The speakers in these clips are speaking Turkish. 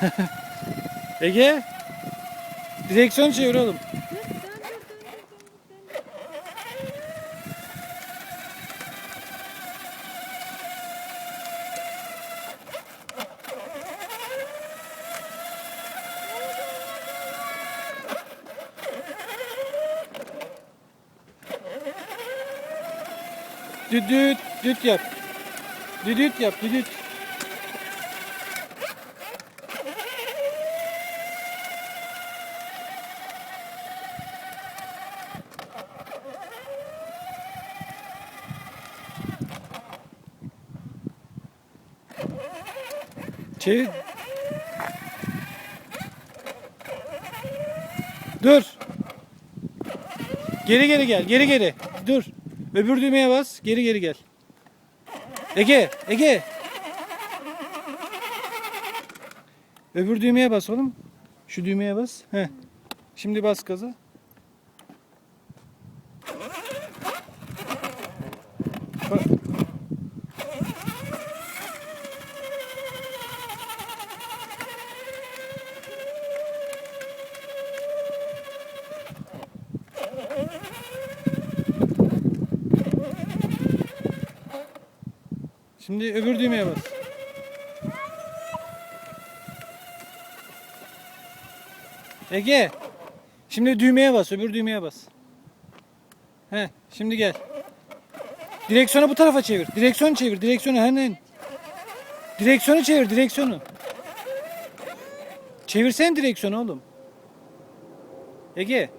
Ege. Direksiyon çevir oğlum. Düdüt, düt yap. Düdüt yap, düdüt. Çevir. Dur. Geri geri gel. Geri geri. Dur. Öbür düğmeye bas. Geri geri gel. Ege. Ege. Öbür düğmeye bas oğlum. Şu düğmeye bas. Heh. Şimdi bas gaza. Şimdi öbür düğmeye bas. Ege. Şimdi düğmeye bas, öbür düğmeye bas. He, şimdi gel. Direksiyonu bu tarafa çevir. Direksiyonu çevir, direksiyonu hemen. Direksiyonu çevir, direksiyonu. Çevirsen direksiyonu oğlum. Ege.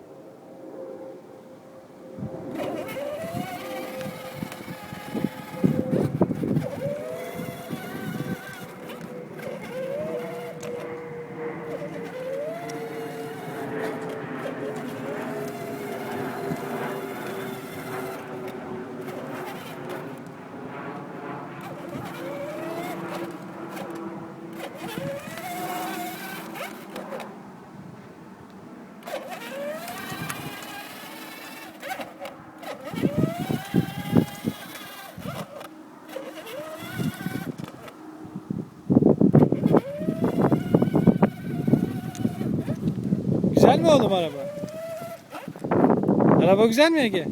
Güzel mi oğlum araba? Araba güzel mi Ege?